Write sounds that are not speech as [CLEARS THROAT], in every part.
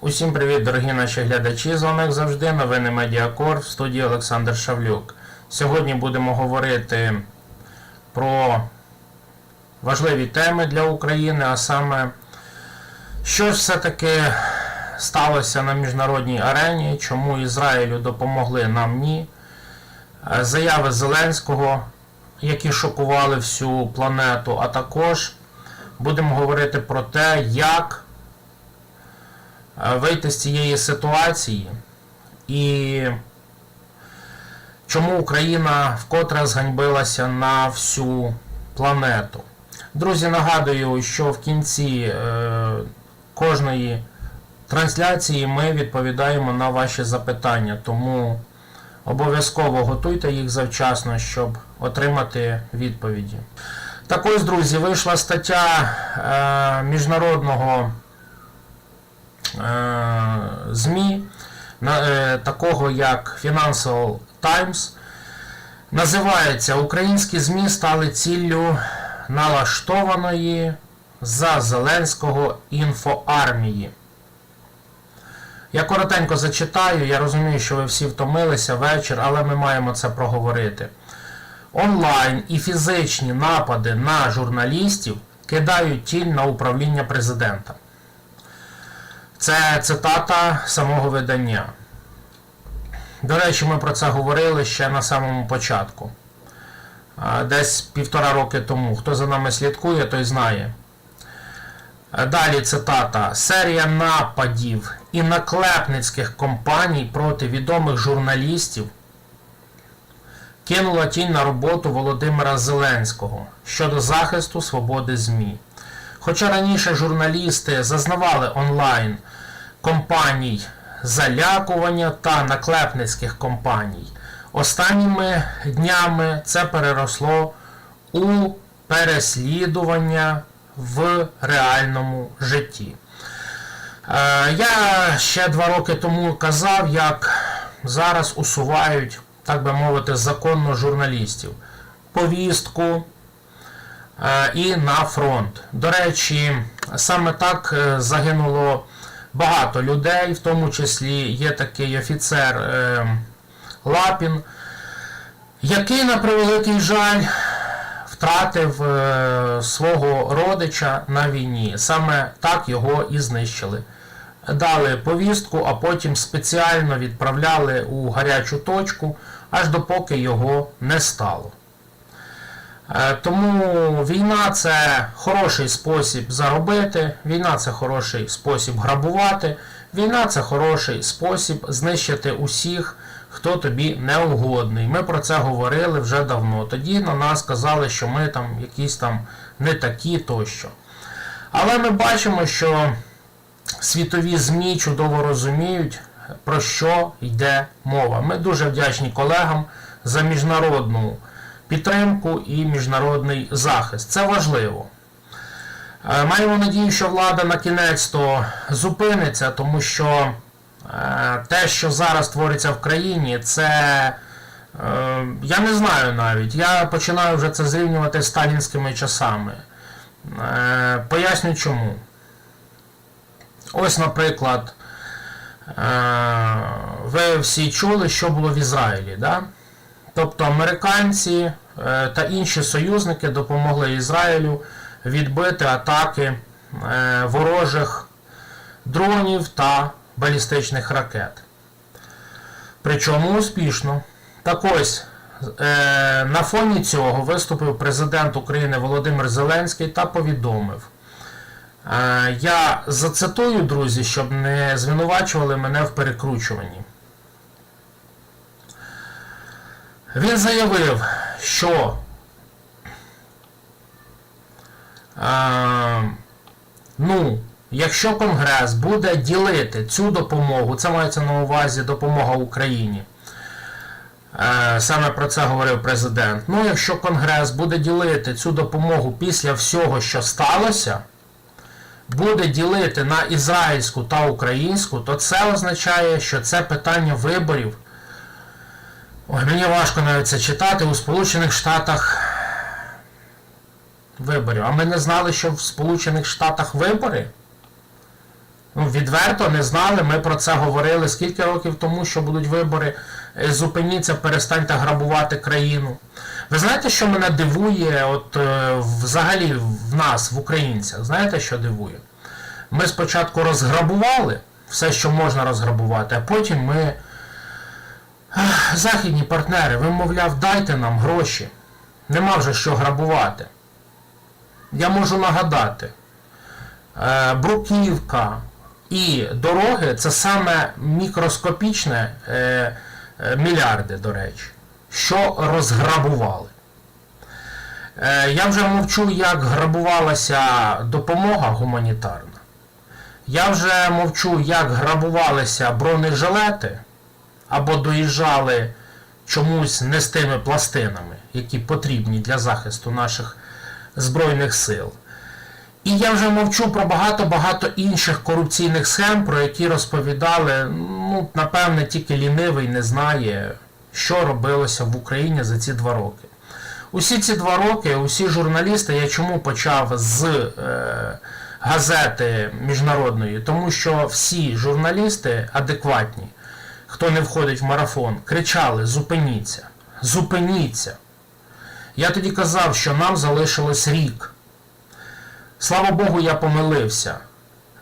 Усім привіт, дорогі наші глядачі. З вами, як завжди, новини Медіакор в студії Олександр Шавлюк. Сьогодні будемо говорити про важливі теми для України, а саме, що все-таки сталося на міжнародній арені, чому Ізраїлю допомогли нам ні. Заяви Зеленського, які шокували всю планету, а також будемо говорити про те, як вийти з цієї ситуації і чому Україна вкотре зганьбилася на всю планету. Друзі, нагадую, що в кінці е, кожної трансляції ми відповідаємо на ваші запитання, тому обов'язково готуйте їх завчасно, щоб отримати відповіді. Так ось, друзі, вийшла стаття е, міжнародного е, ЗМІ, е, такого як Financial Times. Називається Українські ЗМІ стали ціллю налаштованої за Зеленського інфоармії. Я коротенько зачитаю, я розумію, що ви всі втомилися вечір, але ми маємо це проговорити. Онлайн і фізичні напади на журналістів кидають тінь на управління президента. Це цитата самого видання. До речі, ми про це говорили ще на самому початку. Десь півтора роки тому. Хто за нами слідкує, той знає. Далі цитата. Серія нападів і наклепницьких компаній проти відомих журналістів кинула тінь на роботу Володимира Зеленського щодо захисту свободи ЗМІ. Хоча раніше журналісти зазнавали онлайн компаній залякування та наклепницьких компаній, останніми днями це переросло у переслідування в реальному житті. Е, Я ще два роки тому казав, як зараз усувають, так би мовити, законно журналістів. Повістку і на фронт. До речі, саме так е, загинуло багато людей, в тому числі є такий офіцер е, Лапін, який, на превеликий жаль, втратив е, свого родича на війні. Саме так його і знищили. Дали повістку, а потім спеціально відправляли у гарячу точку, аж допоки його не стало. Е, Тому війна це хороший спосіб заробити, війна це хороший спосіб грабувати, війна це хороший спосіб знищити усіх, хто тобі не угодний. Ми про це говорили вже давно. Тоді на нас казали, що ми там якісь там не такі тощо. Але ми бачимо, що світові ЗМІ чудово розуміють, про що йде мова. Ми дуже вдячні колегам за міжнародну підтримку і міжнародний захист. Це важливо. Е, Маємо надію, що влада на кінець-то зупиниться, тому що е, те, що зараз твориться в країні, це е, я не знаю навіть. Я починаю вже це зрівнювати з сталінськими часами. Поясню чому. Ось, наприклад, ви всі чули, що було в Ізраїлі. Да? Тобто американці е, та інші союзники допомогли Ізраїлю відбити атаки е, ворожих дронів та балістичних ракет. Причому успішно. Так ось, е, на фоні цього виступив президент України Володимир Зеленський та повідомив. Я зацитую, друзі, щоб не звинувачували мене в перекручуванні. Він заявив, що е, ну, якщо Конгрес буде ділити цю допомогу, це мається на увазі допомога Україні. Е, саме про це говорив президент. Ну, якщо Конгрес буде ділити цю допомогу після всього, що сталося, буде ділити на ізраїльську та українську, то це означає, що це питання виборів. Ой, мені важко навіть це читати у Сполучених Штатах виборів. А ми не знали, що в Сполучених Штатах вибори. Ну, відверто не знали. Ми про це говорили скільки років тому, що будуть вибори. Е, Зупиніться, перестаньте грабувати країну. Ви знаєте, що мене дивує, от е, взагалі в нас, в українцях, знаєте, що дивує? Ми спочатку розграбували все, що можна розграбувати, а потім ми. Західні партнери, ви, мовляв, дайте нам гроші. Нема вже що грабувати. Я можу нагадати, е, бруківка і дороги це саме мікроскопічне е, е, мільярди, до речі, що розграбували. Я вже мовчу, як грабувалася допомога гуманітарна. Я вже мовчу, як грабувалися бронежилети або доїжджали чомусь не з тими пластинами, які потрібні для захисту наших Збройних сил. І я вже мовчу про багато-багато інших корупційних схем, про які розповідали, ну, напевне, тільки лінивий не знає, що робилося в Україні за ці два роки. Усі ці два роки, усі журналісти, я чому почав з е, газети міжнародної, тому що всі журналісти адекватні, хто не входить в марафон, кричали: зупиніться, зупиніться. Я тоді казав, що нам залишилось рік. Слава Богу, я помилився.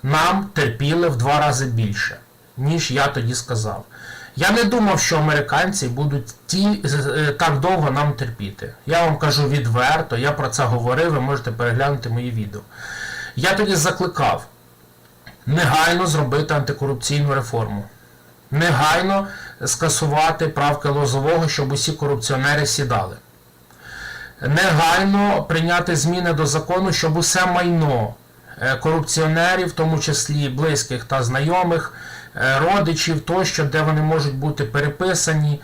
Нам терпіли в два рази більше, ніж я тоді сказав. Я не думав, що американці будуть ті, е, так довго нам терпіти. Я вам кажу відверто, я про це говорив, ви можете переглянути мої відео. Я тоді закликав негайно зробити антикорупційну реформу. Негайно скасувати правки Лозового, щоб усі корупціонери сідали негайно прийняти зміни до закону, щоб усе майно е, корупціонерів, в тому числі близьких та знайомих, е, родичів тощо, де вони можуть бути переписані,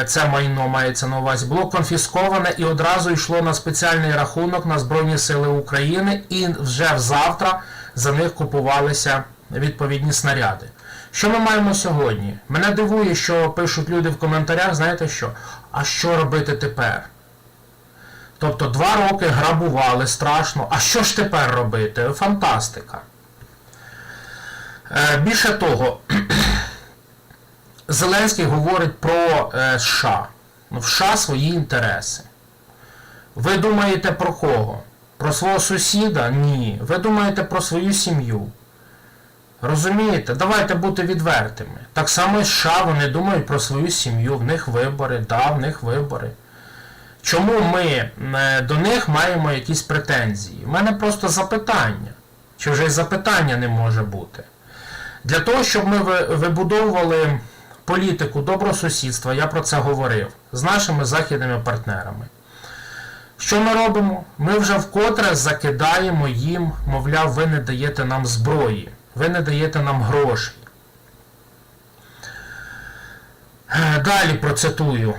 е, це майно мається на увазі, було конфісковане і одразу йшло на спеціальний рахунок на Збройні Сили України, і вже завтра за них купувалися відповідні снаряди. Що ми маємо сьогодні? Мене дивує, що пишуть люди в коментарях, знаєте що? А що робити тепер? Тобто два роки грабували страшно. А що ж тепер робити? Фантастика. Е, більше того, [CLEARS THROAT] Зеленський говорить про е, США. Ну, в США свої інтереси. Ви думаєте про кого? Про свого сусіда? Ні. Ви думаєте про свою сім'ю. Розумієте? Давайте бути відвертими. Так само і США вони думають про свою сім'ю, в них вибори, да, в них вибори. Чому ми е, до них маємо якісь претензії? У мене просто запитання. Чи вже й запитання не може бути? Для того, щоб ми вибудовували політику добросусідства, я про це говорив, з нашими західними партнерами. Що ми робимо? Ми вже вкотре закидаємо їм, мовляв, ви не даєте нам зброї, ви не даєте нам грошей. Далі процитую.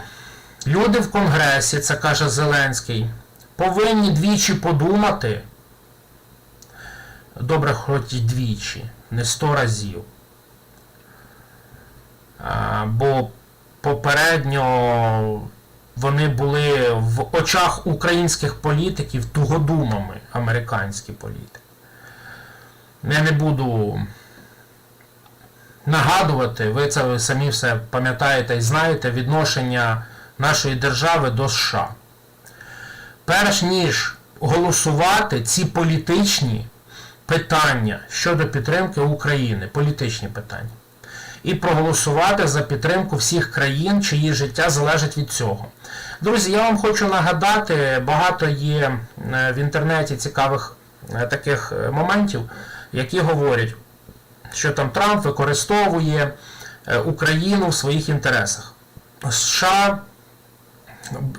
Люди в Конгресі, це каже Зеленський, повинні двічі подумати. Добре, хоч і двічі, не сто разів. Бо попередньо вони були в очах українських політиків тугодумами, американські політики. Я не буду нагадувати, ви це ви самі все пам'ятаєте і знаєте, відношення нашої держави до США. Перш ніж голосувати ці політичні питання щодо підтримки України, політичні питання, і проголосувати за підтримку всіх країн, чиї життя залежить від цього. Друзі, я вам хочу нагадати, багато є е, в інтернеті цікавих е, таких е, моментів, які говорять, що там Трамп використовує Україну в своїх інтересах. США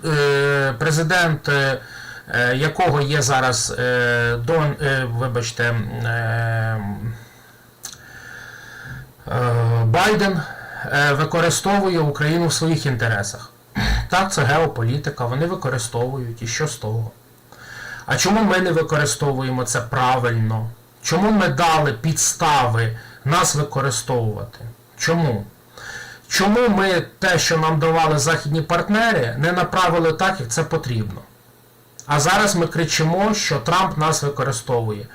Е, президент, е, е, якого є зараз Дон, вибачте, Байден, використовує Україну в своїх інтересах. Так, це геополітика, вони використовують. І що з того? А чому ми не використовуємо це правильно? Чому ми дали підстави нас використовувати? Чому? Чому ми те, що нам давали західні партнери, не направили так, як це потрібно? А зараз ми кричимо, що Трамп нас використовує.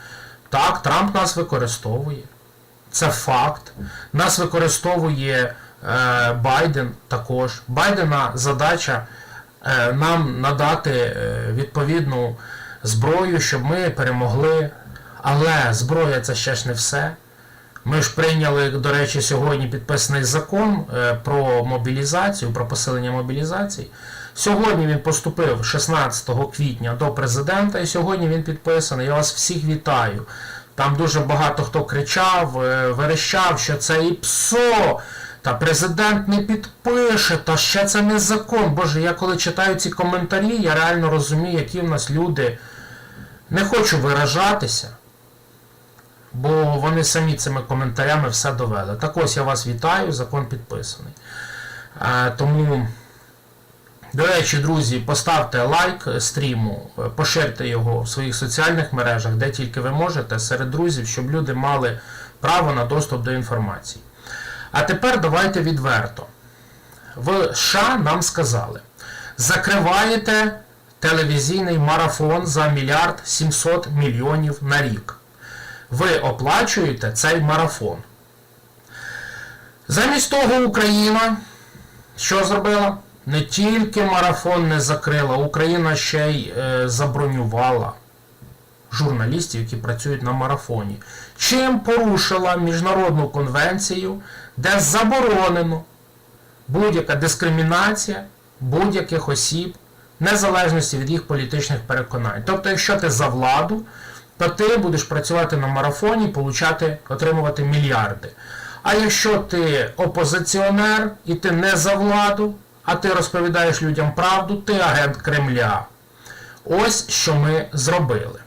Так, Трамп нас використовує. Це факт. Нас використовує е, Байден також. Байдена задача е, нам надати е, відповідну зброю, щоб ми перемогли. Але зброя це ще ж не все. Ми ж прийняли, до речі, сьогодні підписаний закон е, про мобілізацію, про посилення мобілізації. Сьогодні він поступив 16 квітня до президента, і сьогодні він підписаний. Я вас всіх вітаю. Там дуже багато хто кричав, е, верещав, що це і ПСО. Та президент не підпише, та ще це не закон. Боже, я коли читаю ці коментарі, я реально розумію, які в нас люди. Не хочу виражатися бо вони самі цими коментарями все довели. Так ось я вас вітаю, закон підписаний. Е, тому, до речі, друзі, поставте лайк стріму, е, поширте його в своїх соціальних мережах, де тільки ви можете, серед друзів, щоб люди мали право на доступ до інформації. А тепер давайте відверто. В США нам сказали, закриваєте телевізійний марафон за мільярд 700 мільйонів на рік ви оплачуєте цей марафон. Замість того Україна що зробила? Не тільки марафон не закрила, Україна ще й е, забронювала журналістів, які працюють на марафоні. Чим порушила міжнародну конвенцію, де заборонено будь-яка дискримінація будь-яких осіб, незалежності від їх політичних переконань. Тобто, якщо ти за владу, то ти будеш працювати на марафоні, получати, отримувати мільярди. А якщо ти опозиціонер і ти не за владу, а ти розповідаєш людям правду, ти агент Кремля. Ось що ми зробили.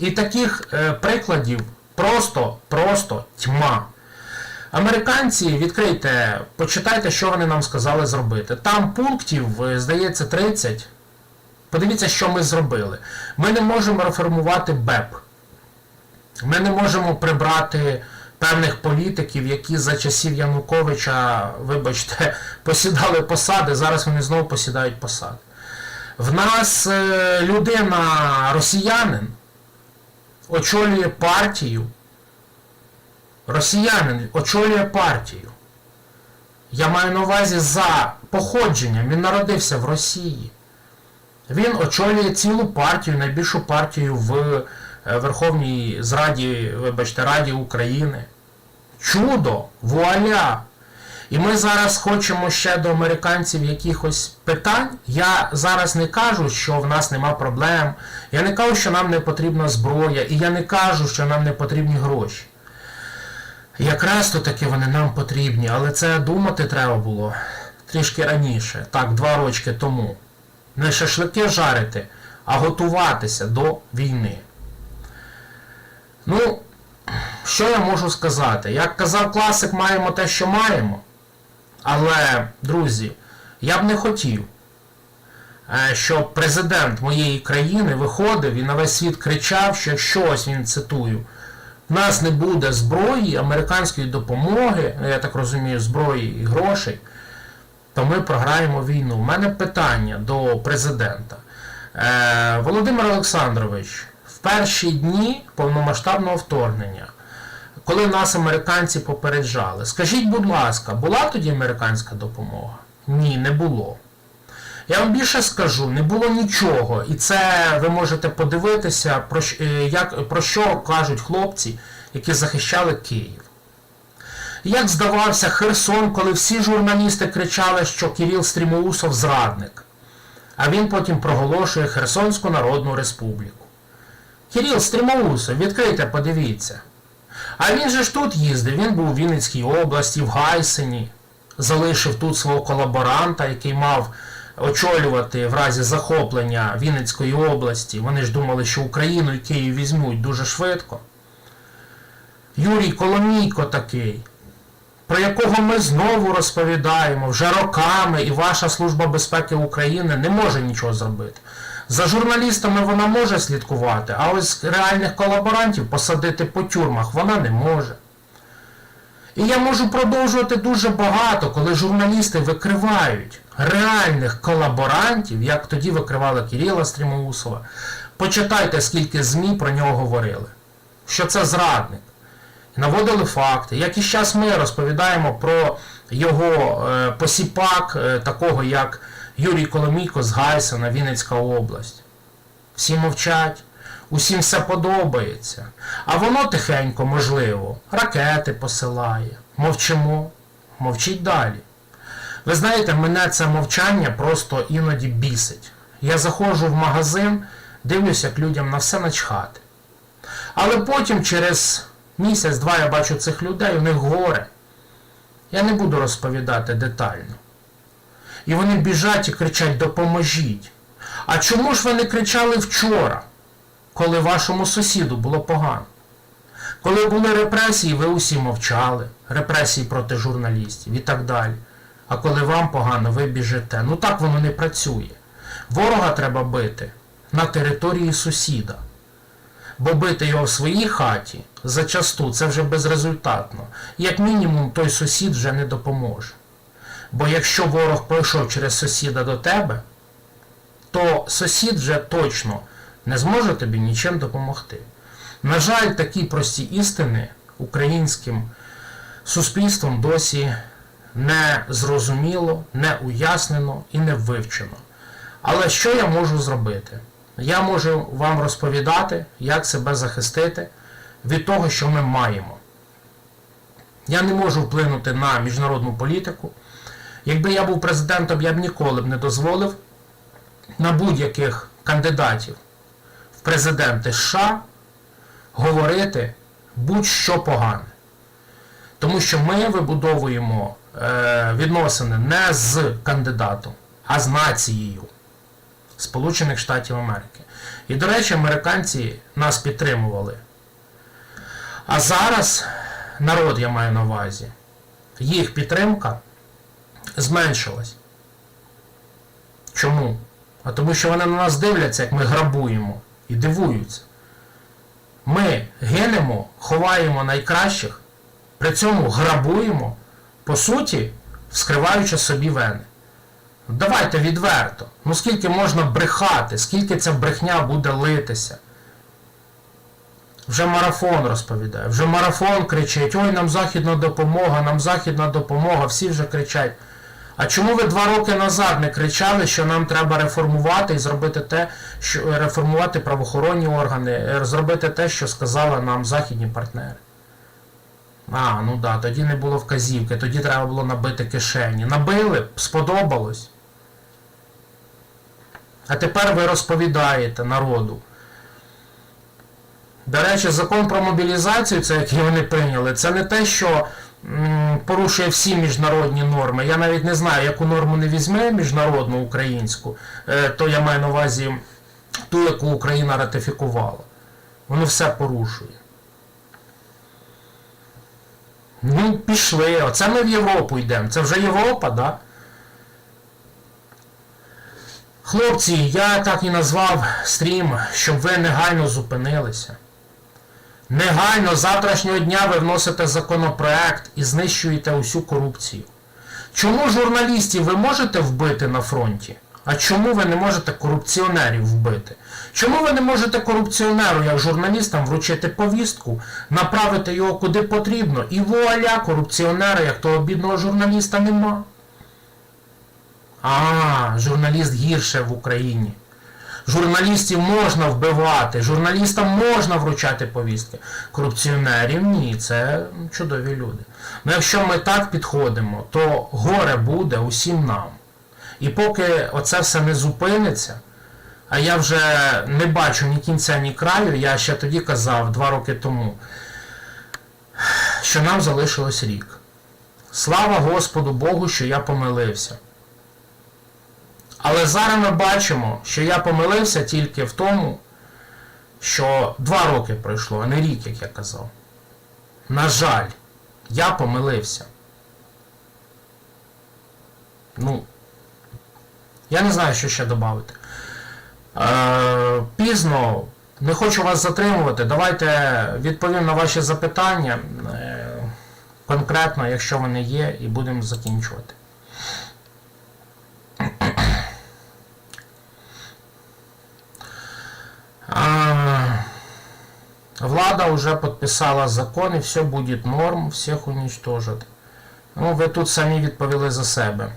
І таких е, прикладів просто, просто тьма. Американці, відкрийте, почитайте, що вони нам сказали зробити. Там пунктів, е, здається, 30. Подивіться, що ми зробили. Ми не можемо реформувати БЕП. Ми не можемо прибрати певних політиків, які за часів Януковича, вибачте, [LAUGHS] посідали посади, зараз вони знову посідають посади. В нас е, людина, росіянин, очолює партію. Росіянин очолює партію. Я маю на увазі за походженням. Він народився в Росії. Він очолює цілу партію, найбільшу партію в е, Верховній Зраді, вибачте, Раді України. Чудо! Вуаля! І ми зараз хочемо ще до американців якихось питань. Я зараз не кажу, що в нас нема проблем. Я не кажу, що нам не потрібна зброя, і я не кажу, що нам не потрібні гроші. Якраз то таки вони нам потрібні, але це думати треба було трішки раніше, так, два рочки тому. Не шашлики жарити, а готуватися до війни. Ну, що я можу сказати? Як казав класик, маємо те, що маємо. Але, друзі, я б не хотів, е, щоб президент моєї країни виходив і на весь світ кричав, що якщо ось він цитую, в нас не буде зброї, американської допомоги, я так розумію, зброї і грошей, то ми програємо війну. У мене питання до президента. Е, Володимир Олександрович, в перші дні повномасштабного вторгнення, коли нас американці попереджали, скажіть, будь ласка, була тоді американська допомога? Ні, не було. Я вам більше скажу, не було нічого. І це ви можете подивитися, про, е, як, про що кажуть хлопці, які захищали Київ. Як здавався Херсон, коли всі журналісти кричали, що Кирил Стрімоусов зрадник, а він потім проголошує Херсонську Народну Республіку. Кирил Стрімоусов, відкрийте, подивіться. А він же ж тут їздив, він був у Вінницькій області, в Гайсині, залишив тут свого колаборанта, який мав очолювати в разі захоплення Вінницької області. Вони ж думали, що Україну і Київ візьмуть дуже швидко. Юрій Коломійко такий, про якого ми знову розповідаємо вже роками, і ваша Служба безпеки України не може нічого зробити. За журналістами вона може слідкувати, а ось реальних колаборантів посадити по тюрмах вона не може. І я можу продовжувати дуже багато, коли журналісти викривають реальних колаборантів, як тоді викривали Кирила Стрімоусова. Почитайте, скільки ЗМІ про нього говорили. Що це зрадник. Наводили факти. Як і зараз ми розповідаємо про його е, посіпак, е, такого як Юрій Коломійко з Гайсена, Вінницька область. Всі мовчать, усім все подобається. А воно тихенько, можливо, ракети посилає. Мовчимо, мовчіть далі. Ви знаєте, мене це мовчання просто іноді бісить. Я заходжу в магазин, дивлюся, як людям на все начхати. Але потім, через місяць-два, я бачу цих людей, у них горе. Я не буду розповідати детально. І вони біжать і кричать Допоможіть. А чому ж ви не кричали вчора, коли вашому сусіду було погано? Коли були репресії, ви усі мовчали, репресії проти журналістів і так далі. А коли вам погано, ви біжите. Ну так воно не працює. Ворога треба бити на території сусіда. Бо бити його в своїй хаті зачасту це вже безрезультатно. Як мінімум, той сусід вже не допоможе. Бо якщо ворог пройшов через сусіда до тебе, то сусід вже точно не зможе тобі нічим допомогти. На жаль, такі прості істини українським суспільством досі не зрозуміло, не уяснено і не вивчено. Але що я можу зробити? Я можу вам розповідати, як себе захистити від того, що ми маємо. Я не можу вплинути на міжнародну політику. Якби я був президентом, я б ніколи б не дозволив на будь-яких кандидатів в президенти США говорити будь-що погане. Тому що ми вибудовуємо е, відносини не з кандидатом, а з нацією Сполучених Штатів Америки. І, до речі, американці нас підтримували. А зараз народ я маю на увазі, їх підтримка зменшилась. Чому? А тому що вони на нас дивляться, як ми грабуємо і дивуються. Ми гинемо, ховаємо найкращих, при цьому грабуємо, по суті, вскриваючи собі вени. Давайте відверто. Ну скільки можна брехати, скільки ця брехня буде литися. Вже марафон розповідає, вже марафон кричить, ой, нам західна допомога, нам західна допомога, всі вже кричать. А чому ви два роки назад не кричали, що нам треба реформувати і зробити те, що реформувати правоохоронні органи, е, зробити те, що сказали нам західні партнери? А, ну да, тоді не було вказівки, тоді треба було набити кишені. Набили, сподобалось. А тепер ви розповідаєте народу. До речі, закон про мобілізацію, це який вони прийняли, це не те, що порушує всі міжнародні норми. Я навіть не знаю, яку норму не візьме міжнародну українську, е, то я маю на увазі ту, яку Україна ратифікувала. Воно все порушує. Ну, пішли. Оце ми в Європу йдемо. Це вже Європа, так? Да? Хлопці, я так і назвав стрім, щоб ви негайно зупинилися. Негайно завтрашнього дня ви вносите законопроект і знищуєте усю корупцію. Чому журналістів ви можете вбити на фронті? А чому ви не можете корупціонерів вбити? Чому ви не можете корупціонеру, як журналістам, вручити повістку, направити його куди потрібно? І вуаля, корупціонера, як того бідного журналіста, нема. А, журналіст гірше в Україні. Журналістів можна вбивати, журналістам можна вручати повістки. Корупціонерів ні, це чудові люди. Ну якщо ми так підходимо, то горе буде усім нам. І поки оце все не зупиниться, а я вже не бачу ні кінця, ні краю, я ще тоді казав, два роки тому, що нам залишилось рік. Слава Господу Богу, що я помилився. Але зараз ми бачимо, що я помилився тільки в тому, що два роки пройшло, а не рік, як я казав. На жаль, я помилився. Ну, я не знаю, що ще додати. Е, пізно, не хочу вас затримувати. Давайте відповім на ваші запитання е, конкретно, якщо вони є, і будемо закінчувати. Влада уже підписала закон і все буде норм, всіх уничтожать. Ну, ви тут самі відповіли за себе.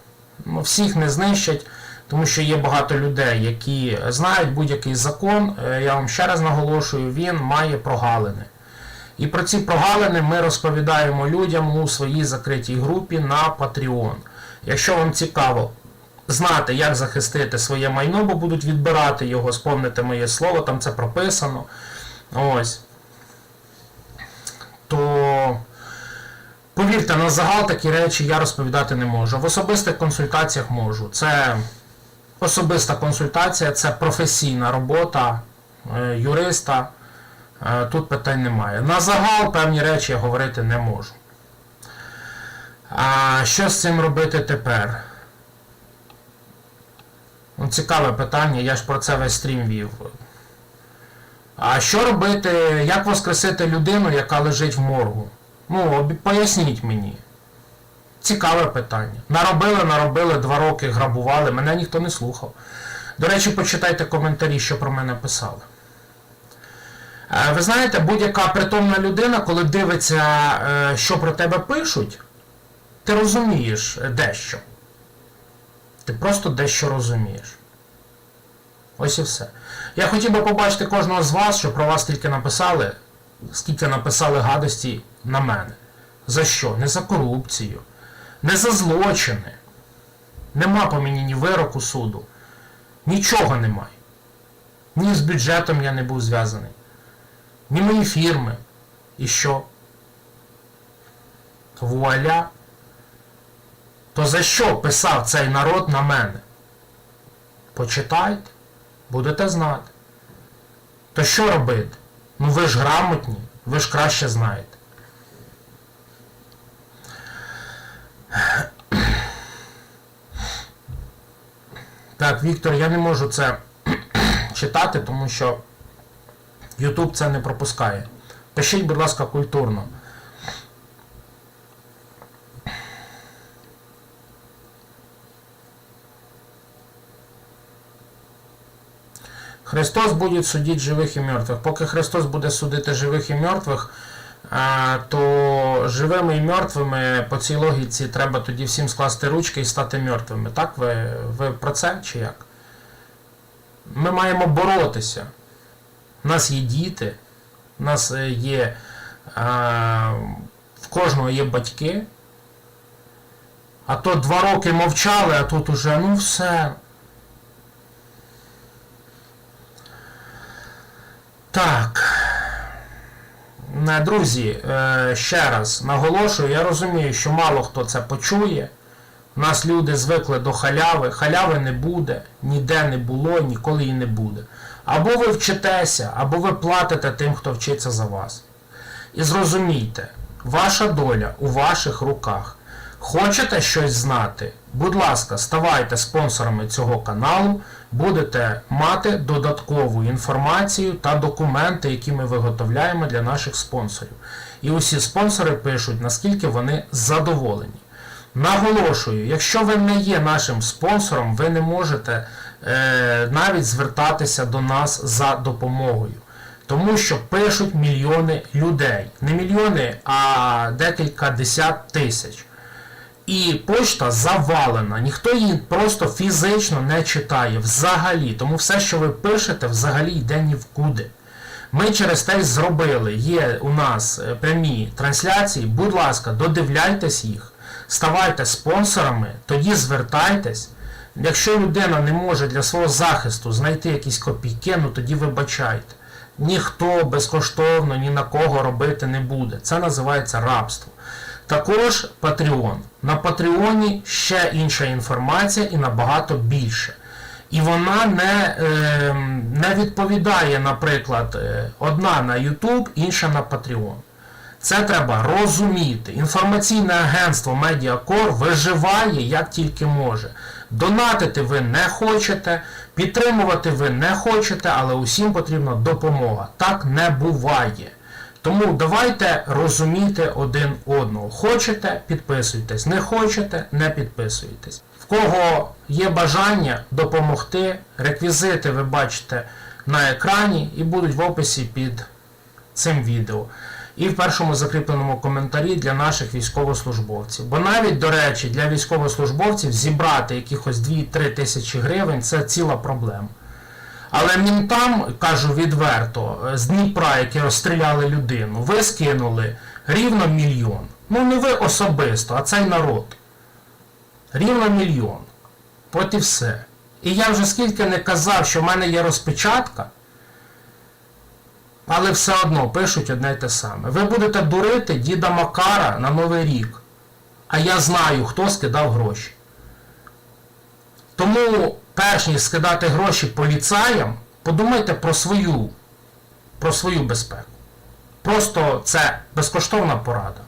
Ну, всіх не знищать, тому що є багато людей, які знають будь-який закон. Е, Я вам ще раз наголошую, він має прогалини. І про ці прогалини ми розповідаємо людям у своїй закритій групі на Patreon. Якщо вам цікаво знати, як захистити своє майно, бо будуть відбирати його, сповнити моє слово, там це прописано. Ось. То повірте, на загал такі речі я розповідати не можу. В особистих консультаціях можу. Це особиста консультація, це професійна робота е, юриста. Е, Тут питань немає. На загал певні речі я говорити не можу. А що з цим робити тепер? Ну, цікаве питання, я ж про це весь стрім вів. А що робити, як воскресити людину, яка лежить в моргу? Ну, поясніть мені. Цікаве питання. Наробили, наробили, два роки грабували, мене ніхто не слухав. До речі, почитайте коментарі, що про мене писали. Е, Ви знаєте, будь-яка притомна людина, коли дивиться, е, що про тебе пишуть, ти розумієш дещо. Ти просто дещо розумієш. Ось і все. Я хотів би побачити кожного з вас, що про вас тільки написали, скільки написали гадості на мене. За що? Не за корупцію, не за злочини. Нема по мені ні вироку суду. Нічого немає. Ні з бюджетом я не був зв'язаний. Ні мої фірми. І що? Вуаля. То за що писав цей народ на мене? Почитайте, будете знати. То що робити? Ну ви ж грамотні, ви ж краще знаєте. Так, Віктор, я не можу це [CLEARS THROAT] читати, тому що YouTube це не пропускає. Пишіть, будь ласка, культурно. Христос буде судити живих і мертвих. Поки Христос буде судити живих і мертвих, то живими і мертвими по цій логіці треба тоді всім скласти ручки і стати мертвими. Так? Ви, ви про це чи як? Ми маємо боротися. У нас є діти, у нас е, є. В кожного є батьки. А то два роки мовчали, а тут уже, ну все. Так. Е, Друзі, е, ще раз наголошую, я розумію, що мало хто це почує. У нас люди звикли до халяви. Халяви не буде, ніде не було, ніколи і не буде. Або ви вчитеся, або ви платите тим, хто вчиться за вас. І зрозумійте, ваша доля у ваших руках. Хочете щось знати? Будь ласка, ставайте спонсорами цього каналу, будете мати додаткову інформацію та документи, які ми виготовляємо для наших спонсорів. І усі спонсори пишуть, наскільки вони задоволені. Наголошую, якщо ви не є нашим спонсором, ви не можете е, навіть звертатися до нас за допомогою. Тому що пишуть мільйони людей. Не мільйони, а декілька десят тисяч. І почта завалена. Ніхто її просто фізично не читає взагалі. Тому все, що ви пишете, взагалі йде ні в куди. Ми через те зробили. Є у нас е, прямі трансляції. Будь ласка, додивляйтесь їх, ставайте спонсорами, тоді звертайтесь. Якщо людина не може для свого захисту знайти якісь копійки, ну тоді вибачайте. Ніхто безкоштовно ні на кого робити не буде. Це називається рабство. Також Patreon. На Патреоні ще інша інформація і набагато більше. І вона не, е, не відповідає, наприклад, е, одна на YouTube, інша на Patreon. Це треба розуміти. Інформаційне агентство Медіакор виживає як тільки може. Донатити ви не хочете, підтримувати ви не хочете, але усім потрібна допомога. Так не буває. Тому давайте розуміти один одного. Хочете, підписуйтесь. Не хочете, не підписуйтесь. В кого є бажання допомогти, реквізити ви бачите на екрані і будуть в описі під цим відео і в першому закріпленому коментарі для наших військовослужбовців. Бо навіть, до речі, для військовослужбовців зібрати якихось 2-3 тисячі гривень це ціла проблема. Але мінтам, кажу відверто, з Дніпра, які розстріляли людину, ви скинули рівно мільйон. Ну не ви особисто, а цей народ. Рівно мільйон. От і все. І я вже скільки не казав, що в мене є розпечатка, але все одно пишуть одне й те саме. Ви будете дурити діда Макара на Новий рік. А я знаю, хто скидав гроші. Тому, перш ніж скидати гроші поліцаям, подумайте про свою, про свою безпеку. Просто це безкоштовна порада.